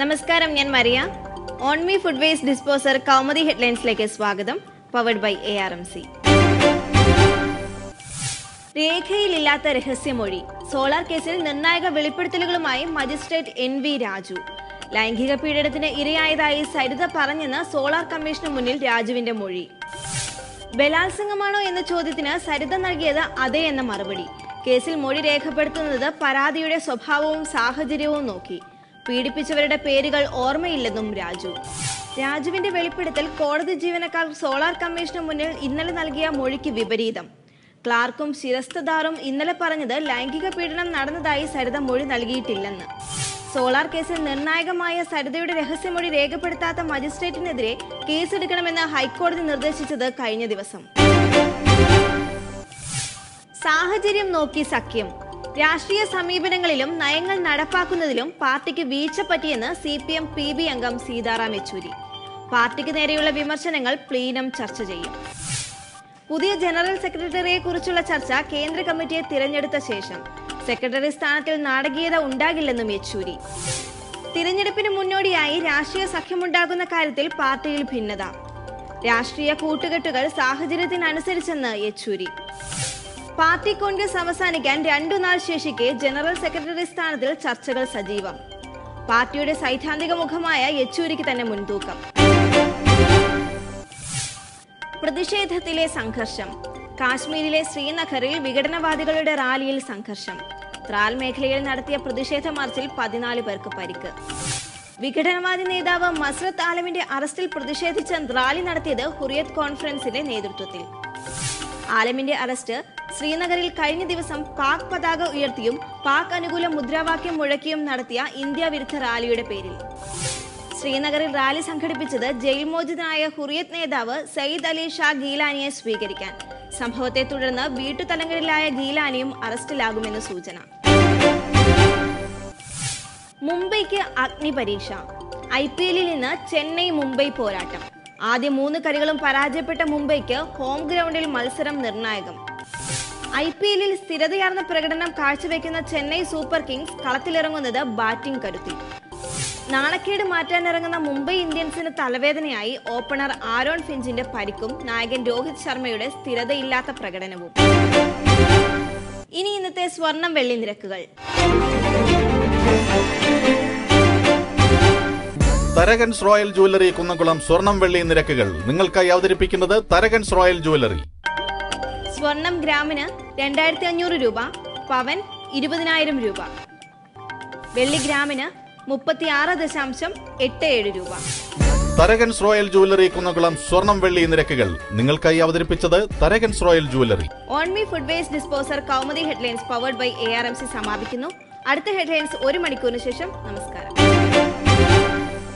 നമസ്കാരം ഞാൻ Maria. Mi food waste disposer Kaumudi ഹെഡ്ലൈൻസിലേക്ക് സ്വാഗതം. Powered by A R M C രേഖയിലില്ലാത്ത രഹസ്യമൊഴി. സോളാർ കേസിൽ നിർണായക വെളിപ്പെടുത്തലുകളുമായി മജിസ്ട്രേറ്റ് എൻ വി രാജു. ലൈംഗിക പീഡനത്തിന് ഇരയായതായി സരിത പറഞ്ഞെന്ന് സോളാർ കമ്മീഷന് മുന്നിൽ രാജുവിന്റെ മൊഴി. ബലാത്സംഗമാണോ എന്ന ചോദ്യത്തിന് സരിത നൽകിയത് അതേ എന്ന മറുപടി. കേസിൽ മൊഴി രേഖപ്പെടുത്തുന്നത് പരാതിയുടെ സ്വഭാവവും സാഹചര്യവും നോക്കി. പീഡിപ്പിച്ചവരുടെ പേരുകൾ ഓർമ്മയില്ലെന്നും രാജു. രാജുവിന്റെ വെളിപ്പെടുത്തൽ കോടതി ജീവനക്കാർ സോളാർ കമ്മീഷന് മുന്നിൽ ഇന്നലെ നൽകിയ മൊഴിക്ക് വിപരീതം. ക്ലാർക്കും ശിരസ്തദാറും ഇന്നലെ പറഞ്ഞത് ലൈംഗിക പീഡനം നടന്നതായി സരിത മൊഴി നൽകിയിട്ടില്ലെന്ന്. സോളാർ കേസിൽ നിർണായകമായ സരിതയുടെ രഹസ്യമൊഴി രേഖപ്പെടുത്താത്ത മജിസ്ട്രേറ്റിനെതിരെ കേസെടുക്കണമെന്ന് ഹൈക്കോടതി നിർദ്ദേശിച്ചത് കഴിഞ്ഞ ദിവസം. സാഹചര്യം നോക്കി സഖ്യം. രാഷ്ട്രീയ സമീപനങ്ങളിലും നയങ്ങൾ നടപ്പാക്കുന്നതിലും പാർട്ടിക്ക് വീഴ്ച പറ്റിയെന്ന് C P M P B അംഗം സീതാറാം യെച്ചൂരി. പാർട്ടിക്ക് നേരെയുള്ള വിമർശനങ്ങൾ പ്ലീനം ചർച്ച ചെയ്യും. പുതിയ ജനറൽ സെക്രട്ടറിയെ കുറിച്ചുള്ള ചർച്ച കേന്ദ്ര കമ്മിറ്റിയെ തിരഞ്ഞെടുത്ത ശേഷം സെക്രട്ടറി സ്ഥാനത്തിൽ നാടകീയത ഉണ്ടാകില്ലെന്നും യെച്ചൂരി. തിരഞ്ഞെടുപ്പിന് മുന്നോടിയായി രാഷ്ട്രീയ സഖ്യമുണ്ടാകുന്ന കാര്യത്തിൽ പാർട്ടിയിൽ ഭിന്നത. രാഷ്ട്രീയ കൂട്ടുകെട്ടുകൾ സാഹചര്യത്തിനനുസരിച്ചെന്ന് യെച്ചൂരി. പാർട്ടി കോൺഗ്രസ് അവസാനിക്കാൻ രണ്ടു നാൾ ശേഷിക്കെ ജനറൽ സെക്രട്ടറി സ്ഥാനത്തിൽ ചർച്ചകൾ സജീവം. പാർട്ടിയുടെ സൈദ്ധാന്തിക മുഖമായ യെച്ചൂരിക്ക് തന്നെ മുൻതൂക്കം. പ്രതിഷേധത്തിലെ സംഘർഷം. കാശ്മീരിലെ ശ്രീനഗറിൽ വിഘടനവാദികളുടെ റാലിയിൽ സംഘർഷം. ത്രാൽ മേഖലയിൽ നടത്തിയ പ്രതിഷേധ മാർച്ചിൽ പതിനാല് പേർക്ക് പരിക്ക്. വിഘടനവാദി നേതാവ് മസ്രത് ആലമിന്റെ അറസ്റ്റിൽ പ്രതിഷേധിച്ച് റാലി നടത്തിയത് ഹുറിയത്ത് കോൺഫറൻസിന്റെ നേതൃത്വത്തിൽ. ആലമിന്റെ അറസ്റ്റ്. ശ്രീനഗറിൽ കഴിഞ്ഞ ദിവസം പാക് പതാക ഉയർത്തിയും പാക് അനുകൂല മുദ്രാവാക്യം മുഴക്കിയും നടത്തിയ ഇന്ത്യ വിരുദ്ധ റാലിയുടെ പേരിൽ. ശ്രീനഗറിൽ റാലി സംഘടിപ്പിച്ചത് ജയിൽ മോചിതനായ ഹുറിയത്ത് നേതാവ് സയ്യിദ് അലി ഷാ ഗീലാനിയെ സ്വീകരിക്കാൻ. സംഭവത്തെ തുടർന്ന് വീട്ടുതലങ്ങളിലായ ഗീലാനിയും അറസ്റ്റിലാകുമെന്ന് സൂചന. മുംബൈക്ക് അഗ്നിപരീക്ഷ. ഐ പി എല്ലിൽ നിന്ന് ചെന്നൈ മുംബൈ പോരാട്ടം. ആദ്യ മൂന്ന് കളികളും പരാജയപ്പെട്ട മുംബൈക്ക് ഹോം ഗ്രൗണ്ടിൽ മത്സരം നിർണായകം. ഐ പി എല്ലിൽ സ്ഥിരതയാർന്ന പ്രകടനം കാഴ്ചവെക്കുന്ന ചെന്നൈ സൂപ്പർ കിങ്സ് കളത്തിലിറങ്ങുന്നത് ബാറ്റിംഗ് കരുത്തിൽ നാണക്കേട് മാറ്റാനിറങ്ങുന്ന മുംബൈ ഇന്ത്യൻസിന് തലവേദനയായി ഓപ്പണർ ആരോൺ ഫിഞ്ചിന്റെ പരിക്കും നായകൻ രോഹിത് ശർമ്മയുടെ സ്ഥിരതയില്ലാത്ത പ്രകടനവും. ഇനി ഇന്നത്തെ സ്വർണം വെള്ളി നിരക്കുകൾ. തരകൻസ് റോയൽ ജുവല്ലറി കുന്നംകുളം സ്വർണം വെള്ളി നിരക്കുകൾ. നിങ്ങൾക്കായി അവതരിപ്പിക്കുന്നത് തരകൻസ് റോയൽ ജുവല്ലറി. സ്വർണം ഗ്രാമിന് രണ്ടായിരത്തി അഞ്ഞൂറ് രൂപ പവൻ ഇരുപതിനായിരം രൂപ. വെള്ളി ഗ്രാമിന് മുപ്പത്തിയാറ് ദശാംശം എട്ട് ഏഴ് രൂപ. തരകൻസ് റോയൽ ജുവല്ലറി കുന്നകുളം സ്വർണം വെള്ളി നിരക്കുകൾ. നിങ്ങൾക്കായി അവതരിപ്പിച്ചത് Tharakans Royal Jewellery. On Mi food waste disposer Kaumudi headlines powered by A R M C സമാപിക്കുന്നു. അടുത്ത ഹെഡ്ലൈൻസ് ഒരു മണിക്കൂറിന് ശേഷം നമസ്കാരം.